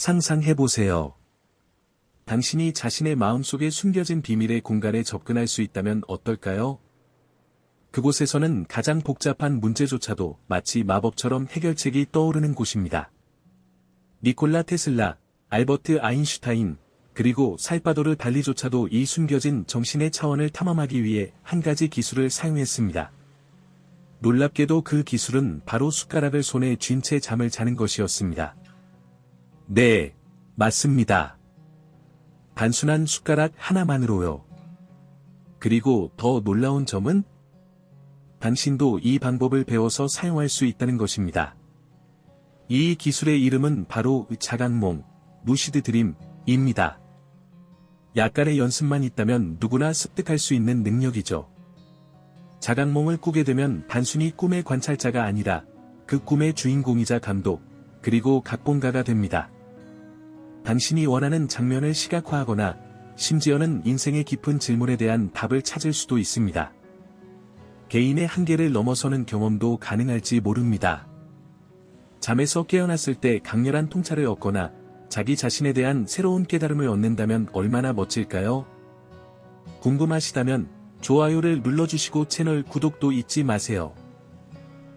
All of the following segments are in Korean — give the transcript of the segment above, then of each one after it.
상상해보세요. 당신이 자신의 마음속에 숨겨진 비밀의 공간에 접근할 수 있다면 어떨까요? 그곳에서는 가장 복잡한 문제조차도 마치 마법처럼 해결책이 떠오르는 곳입니다. 니콜라 테슬라, 알버트 아인슈타인, 그리고 살바도르 달리조차도 이 숨겨진 정신의 차원을 탐험하기 위해 한 가지 기술을 사용했습니다. 놀랍게도 그 기술은 바로 숟가락을 손에 쥔 채 잠을 자는 것이었습니다. 네, 맞습니다. 단순한 숟가락 하나만으로요. 그리고 더 놀라운 점은 당신도 이 방법을 배워서 사용할 수 있다는 것입니다. 이 기술의 이름은 바로 자각몽, 무시드 드림입니다. 약간의 연습만 있다면 누구나 습득할 수 있는 능력이죠. 자각몽을 꾸게 되면 단순히 꿈의 관찰자가 아니라 그 꿈의 주인공이자 감독, 그리고 각본가가 됩니다. 당신이 원하는 장면을 시각화하거나 심지어는 인생의 깊은 질문에 대한 답을 찾을 수도 있습니다. 개인의 한계를 넘어서는 경험도 가능할지 모릅니다. 잠에서 깨어났을 때 강렬한 통찰을 얻거나 자기 자신에 대한 새로운 깨달음을 얻는다면 얼마나 멋질까요? 궁금하시다면 좋아요를 눌러주시고 채널 구독도 잊지 마세요.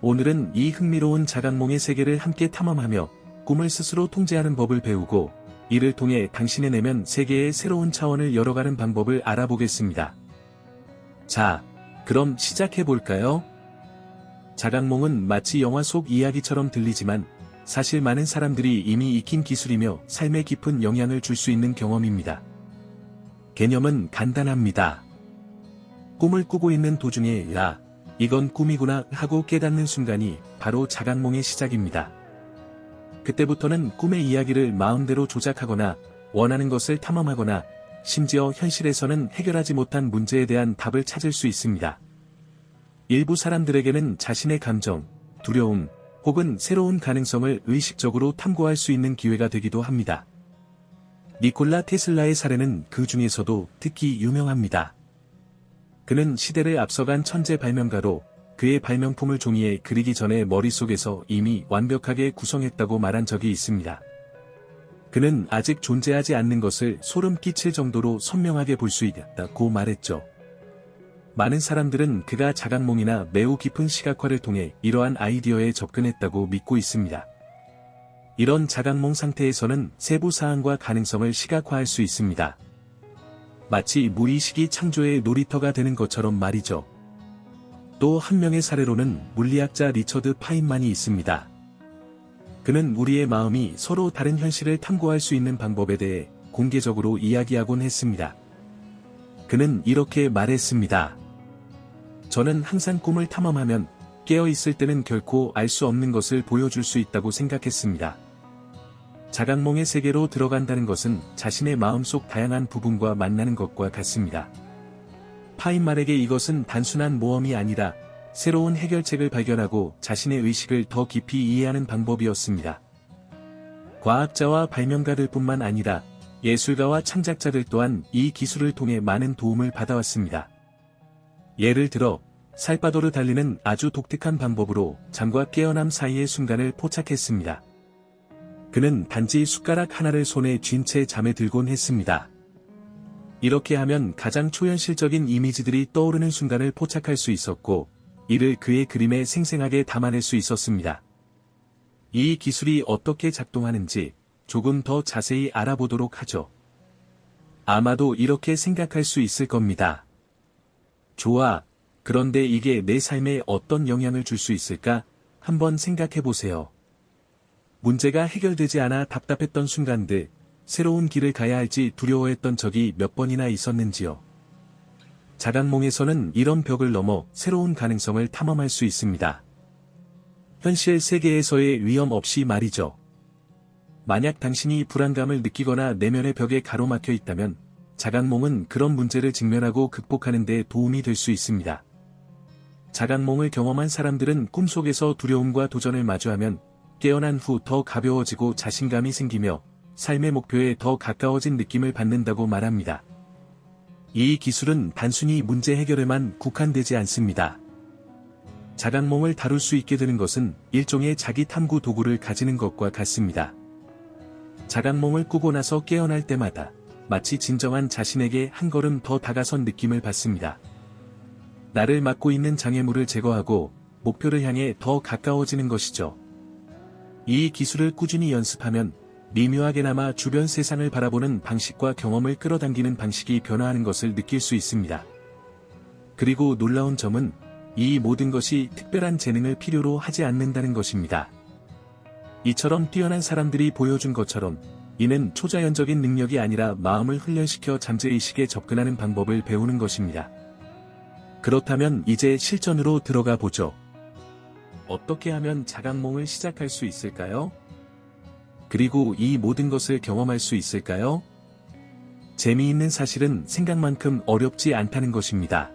오늘은 이 흥미로운 자각몽의 세계를 함께 탐험하며 꿈을 스스로 통제하는 법을 배우고 이를 통해 당신의 내면 세계의 새로운 차원을 열어가는 방법을 알아보겠습니다. 자, 그럼 시작해볼까요? 자각몽은 마치 영화 속 이야기처럼 들리지만 사실 많은 사람들이 이미 익힌 기술이며 삶에 깊은 영향을 줄 수 있는 경험입니다. 개념은 간단합니다. 꿈을 꾸고 있는 도중에 야, 이건 꿈이구나 하고 깨닫는 순간이 바로 자각몽의 시작입니다. 그때부터는 꿈의 이야기를 마음대로 조작하거나 원하는 것을 탐험하거나 심지어 현실에서는 해결하지 못한 문제에 대한 답을 찾을 수 있습니다. 일부 사람들에게는 자신의 감정, 두려움, 혹은 새로운 가능성을 의식적으로 탐구할 수 있는 기회가 되기도 합니다. 니콜라 테슬라의 사례는 그 중에서도 특히 유명합니다. 그는 시대를 앞서간 천재 발명가로 그의 발명품을 종이에 그리기 전에 머릿속에서 이미 완벽하게 구성했다고 말한 적이 있습니다. 그는 아직 존재하지 않는 것을 소름 끼칠 정도로 선명하게 볼 수 있다고 말했죠. 많은 사람들은 그가 자각몽이나 매우 깊은 시각화를 통해 이러한 아이디어에 접근했다고 믿고 있습니다. 이런 자각몽 상태에서는 세부 사항과 가능성을 시각화할 수 있습니다. 마치 무의식이 창조의 놀이터가 되는 것처럼 말이죠. 또 한 명의 사례로는 물리학자 리처드 파인만이 있습니다. 그는 우리의 마음이 서로 다른 현실을 탐구할 수 있는 방법에 대해 공개적으로 이야기하곤 했습니다. 그는 이렇게 말했습니다. 저는 항상 꿈을 탐험하면 깨어있을 때는 결코 알 수 없는 것을 보여줄 수 있다고 생각했습니다. 자각몽의 세계로 들어간다는 것은 자신의 마음속 다양한 부분과 만나는 것과 같습니다. 파인말에게 이것은 단순한 모험이 아니라 새로운 해결책을 발견하고 자신의 의식을 더 깊이 이해하는 방법이었습니다. 과학자와 발명가들 뿐만 아니라 예술가와 창작자들 또한 이 기술을 통해 많은 도움을 받아왔습니다. 예를 들어, 살바도르 달리는 아주 독특한 방법으로 잠과 깨어남 사이의 순간을 포착했습니다. 그는 단지 숟가락 하나를 손에 쥔 채 잠에 들곤 했습니다. 이렇게 하면 가장 초현실적인 이미지들이 떠오르는 순간을 포착할 수 있었고, 이를 그의 그림에 생생하게 담아낼 수 있었습니다. 이 기술이 어떻게 작동하는지 조금 더 자세히 알아보도록 하죠. 아마도 이렇게 생각할 수 있을 겁니다. 좋아. 그런데 이게 내 삶에 어떤 영향을 줄 수 있을까? 한번 생각해 보세요. 문제가 해결되지 않아 답답했던 순간들, 새로운 길을 가야 할지 두려워했던 적이 몇 번이나 있었는지요. 자각몽에서는 이런 벽을 넘어 새로운 가능성을 탐험할 수 있습니다. 현실 세계에서의 위험 없이 말이죠. 만약 당신이 불안감을 느끼거나 내면의 벽에 가로막혀 있다면 자각몽은 그런 문제를 직면하고 극복하는 데 도움이 될 수 있습니다. 자각몽을 경험한 사람들은 꿈속에서 두려움과 도전을 마주하면 깨어난 후 더 가벼워지고 자신감이 생기며 삶의 목표에 더 가까워진 느낌을 받는다고 말합니다. 이 기술은 단순히 문제 해결에만 국한되지 않습니다. 자각몽을 다룰 수 있게 되는 것은 일종의 자기 탐구 도구를 가지는 것과 같습니다. 자각몽을 꾸고 나서 깨어날 때마다 마치 진정한 자신에게 한 걸음 더 다가선 느낌을 받습니다. 나를 막고 있는 장애물을 제거하고 목표를 향해 더 가까워지는 것이죠. 이 기술을 꾸준히 연습하면 미묘하게나마 주변 세상을 바라보는 방식과 경험을 끌어당기는 방식이 변화하는 것을 느낄 수 있습니다. 그리고 놀라운 점은 이 모든 것이 특별한 재능을 필요로 하지 않는다는 것입니다. 이처럼 뛰어난 사람들이 보여준 것처럼 이는 초자연적인 능력이 아니라 마음을 훈련시켜 잠재의식에 접근하는 방법을 배우는 것입니다. 그렇다면 이제 실전으로 들어가 보죠. 어떻게 하면 자각몽을 시작할 수 있을까요? 그리고 이 모든 것을 경험할 수 있을까요? 재미있는 사실은 생각만큼 어렵지 않다는 것입니다.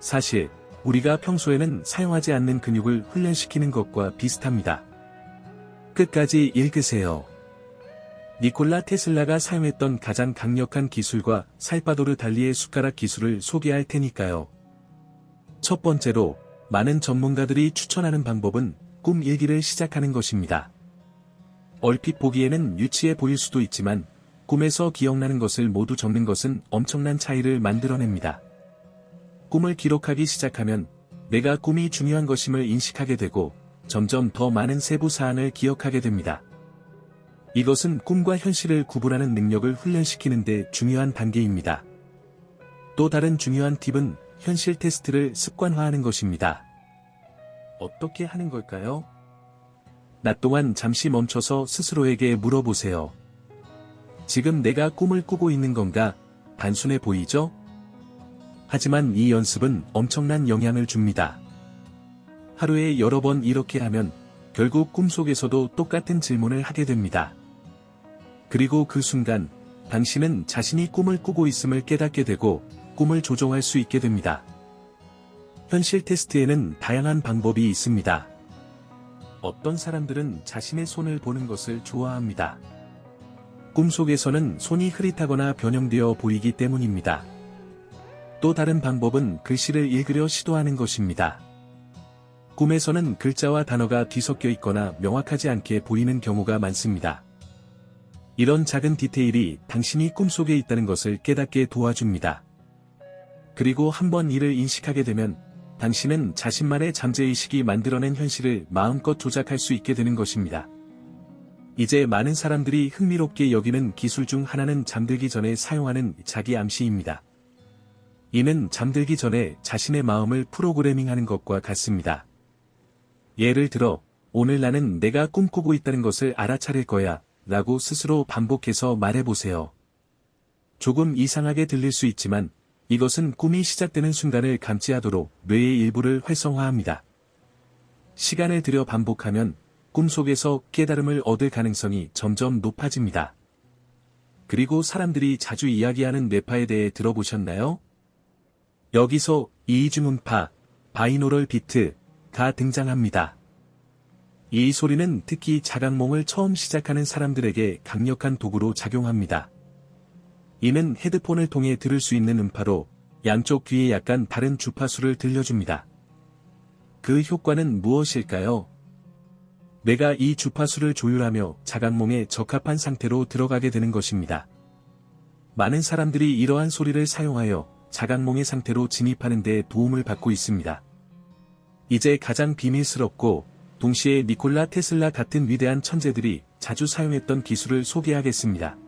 사실, 우리가 평소에는 사용하지 않는 근육을 훈련시키는 것과 비슷합니다. 끝까지 읽으세요. 니콜라 테슬라가 사용했던 가장 강력한 기술과 살바도르 달리의 숟가락 기술을 소개할 테니까요. 첫 번째로, 많은 전문가들이 추천하는 방법은 꿈 일기를 시작하는 것입니다. 얼핏 보기에는 유치해 보일 수도 있지만, 꿈에서 기억나는 것을 모두 적는 것은 엄청난 차이를 만들어냅니다. 꿈을 기록하기 시작하면 내가 꿈이 중요한 것임을 인식하게 되고 점점 더 많은 세부 사항을 기억하게 됩니다. 이것은 꿈과 현실을 구분하는 능력을 훈련시키는 데 중요한 단계입니다. 또 다른 중요한 팁은 현실 테스트를 습관화하는 것입니다. 어떻게 하는 걸까요? 낮 동안 잠시 멈춰서 스스로에게 물어보세요. 지금 내가 꿈을 꾸고 있는 건가? 단순해 보이죠? 하지만 이 연습은 엄청난 영향을 줍니다. 하루에 여러 번 이렇게 하면 결국 꿈속에서도 똑같은 질문을 하게 됩니다. 그리고 그 순간 당신은 자신이 꿈을 꾸고 있음을 깨닫게 되고 꿈을 조종할 수 있게 됩니다. 현실 테스트에는 다양한 방법이 있습니다. 어떤 사람들은 자신의 손을 보는 것을 좋아합니다. 꿈속에서는 손이 흐릿하거나 변형되어 보이기 때문입니다. 또 다른 방법은 글씨를 읽으려 시도하는 것입니다. 꿈에서는 글자와 단어가 뒤섞여 있거나 명확하지 않게 보이는 경우가 많습니다. 이런 작은 디테일이 당신이 꿈속에 있다는 것을 깨닫게 도와줍니다. 그리고 한번 이를 인식하게 되면 당신은 자신만의 잠재의식이 만들어낸 현실을 마음껏 조작할 수 있게 되는 것입니다. 이제 많은 사람들이 흥미롭게 여기는 기술 중 하나는 잠들기 전에 사용하는 자기 암시입니다. 이는 잠들기 전에 자신의 마음을 프로그래밍하는 것과 같습니다. 예를 들어, 오늘 나는 내가 꿈꾸고 있다는 것을 알아차릴 거야, 라고 스스로 반복해서 말해보세요. 조금 이상하게 들릴 수 있지만, 이것은 꿈이 시작되는 순간을 감지하도록 뇌의 일부를 활성화합니다. 시간을 들여 반복하면 꿈속에서 깨달음을 얻을 가능성이 점점 높아집니다. 그리고 사람들이 자주 이야기하는 뇌파에 대해 들어보셨나요? 여기서 이중음파, 바이노럴 비트가 등장합니다. 이 소리는 특히 자각몽을 처음 시작하는 사람들에게 강력한 도구로 작용합니다. 이는 헤드폰을 통해 들을 수 있는 음파로 양쪽 귀에 약간 다른 주파수를 들려줍니다. 그 효과는 무엇일까요? 내가 이 주파수를 조율하며 자각몽에 적합한 상태로 들어가게 되는 것입니다. 많은 사람들이 이러한 소리를 사용하여 자각몽의 상태로 진입하는 데 도움을 받고 있습니다. 이제 가장 비밀스럽고 동시에 니콜라 테슬라 같은 위대한 천재들이 자주 사용했던 기술을 소개하겠습니다.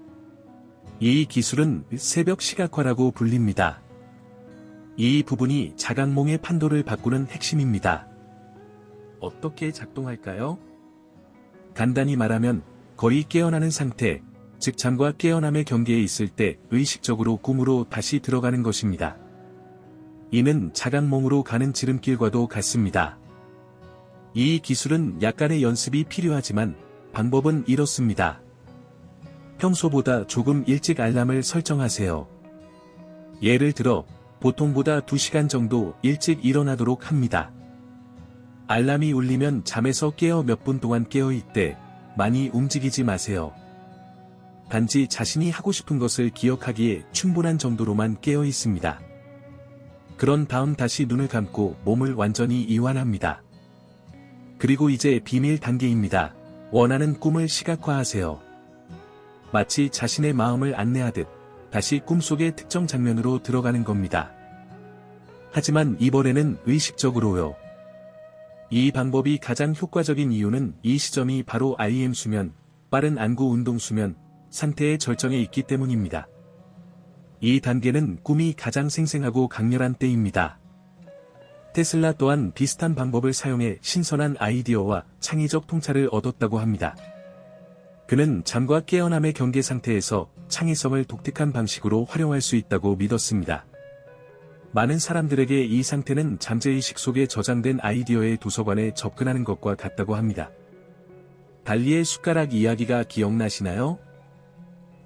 이 기술은 새벽 시각화라고 불립니다. 이 부분이 자각몽의 판도를 바꾸는 핵심입니다. 어떻게 작동할까요? 간단히 말하면 거의 깨어나는 상태, 즉 잠과 깨어남의 경계에 있을 때 의식적으로 꿈으로 다시 들어가는 것입니다. 이는 자각몽으로 가는 지름길과도 같습니다. 이 기술은 약간의 연습이 필요하지만 방법은 이렇습니다. 평소보다 조금 일찍 알람을 설정하세요. 예를 들어, 보통보다 2시간 정도 일찍 일어나도록 합니다. 알람이 울리면 잠에서 깨어 몇 분 동안 깨어 있되 많이 움직이지 마세요. 단지 자신이 하고 싶은 것을 기억하기에 충분한 정도로만 깨어 있습니다. 그런 다음 다시 눈을 감고 몸을 완전히 이완합니다. 그리고 이제 비밀 단계입니다. 원하는 꿈을 시각화하세요. 마치 자신의 마음을 안내하듯 다시 꿈속의 특정 장면으로 들어가는 겁니다. 하지만 이 벌에는 의식적으로요. 이 방법이 가장 효과적인 이유는 이 시점이 바로 REM 수면, 빠른 안구 운동 수면, 상태의 절정에 있기 때문입니다. 이 단계는 꿈이 가장 생생하고 강렬한 때입니다. 테슬라 또한 비슷한 방법을 사용해 신선한 아이디어와 창의적 통찰을 얻었다고 합니다. 그는 잠과 깨어남의 경계 상태에서 창의성을 독특한 방식으로 활용할 수 있다고 믿었습니다. 많은 사람들에게 이 상태는 잠재의식 속에 저장된 아이디어의 도서관에 접근하는 것과 같다고 합니다. 달리의 숟가락 이야기가 기억나시나요?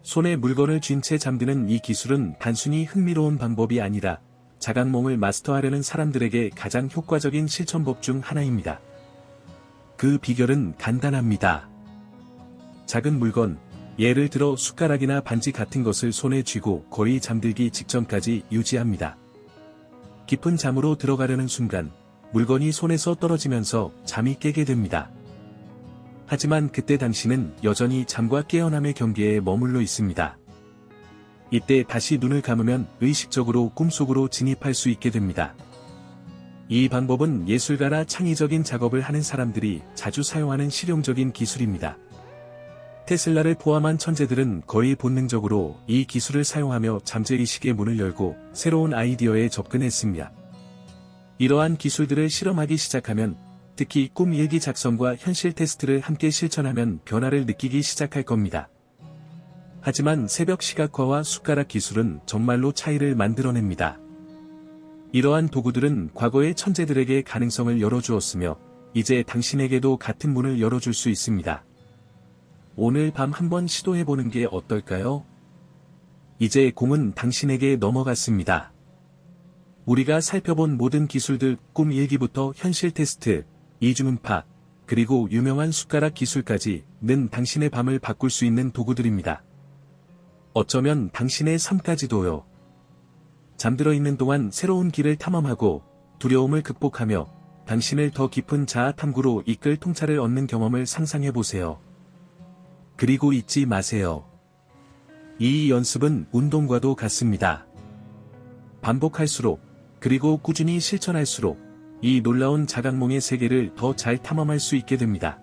손에 물건을 쥔 채 잠드는 이 기술은 단순히 흥미로운 방법이 아니라 자각몽을 마스터하려는 사람들에게 가장 효과적인 실천법 중 하나입니다. 그 비결은 간단합니다. 작은 물건, 예를 들어 숟가락이나 반지 같은 것을 손에 쥐고 거의 잠들기 직전까지 유지합니다. 깊은 잠으로 들어가려는 순간, 물건이 손에서 떨어지면서 잠이 깨게 됩니다. 하지만 그때 당신은 여전히 잠과 깨어남의 경계에 머물러 있습니다. 이때 다시 눈을 감으면 의식적으로 꿈속으로 진입할 수 있게 됩니다. 이 방법은 예술가나 창의적인 작업을 하는 사람들이 자주 사용하는 실용적인 기술입니다. 테슬라를 포함한 천재들은 거의 본능적으로 이 기술을 사용하며 잠재의식의 문을 열고 새로운 아이디어에 접근했습니다. 이러한 기술들을 실험하기 시작하면 특히 꿈 일기 작성과 현실 테스트를 함께 실천하면 변화를 느끼기 시작할 겁니다. 하지만 새벽 시각화와 숟가락 기술은 정말로 차이를 만들어냅니다. 이러한 도구들은 과거의 천재들에게 가능성을 열어주었으며 이제 당신에게도 같은 문을 열어줄 수 있습니다. 오늘 밤 한번 시도해보는 게 어떨까요? 이제 공은 당신에게 넘어갔습니다. 우리가 살펴본 모든 기술들 꿈 일기부터 현실 테스트, 이중음파, 그리고 유명한 숟가락 기술까지 는 당신의 밤을 바꿀 수 있는 도구들입니다. 어쩌면 당신의 삶까지도요. 잠들어 있는 동안 새로운 길을 탐험하고 두려움을 극복하며 당신을 더 깊은 자아 탐구로 이끌 통찰을 얻는 경험을 상상해 보세요. 그리고 잊지 마세요. 이 연습은 운동과도 같습니다. 반복할수록, 그리고 꾸준히 실천할수록, 이 놀라운 자각몽의 세계를 더 잘 탐험할 수 있게 됩니다.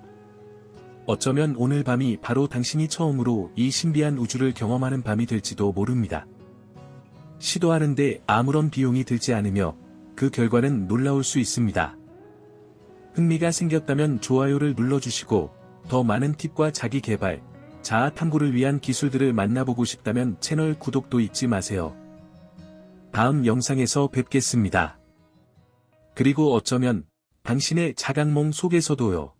어쩌면 오늘 밤이 바로 당신이 처음으로 이 신비한 우주를 경험하는 밤이 될지도 모릅니다. 시도하는데 아무런 비용이 들지 않으며 그 결과는 놀라울 수 있습니다. 흥미가 생겼다면 좋아요를 눌러주시고 더 많은 팁과 자기 개발, 자아 탐구를 위한 기술들을 만나보고 싶다면 채널 구독도 잊지 마세요. 다음 영상에서 뵙겠습니다. 그리고 어쩌면 당신의 자각몽 속에서도요.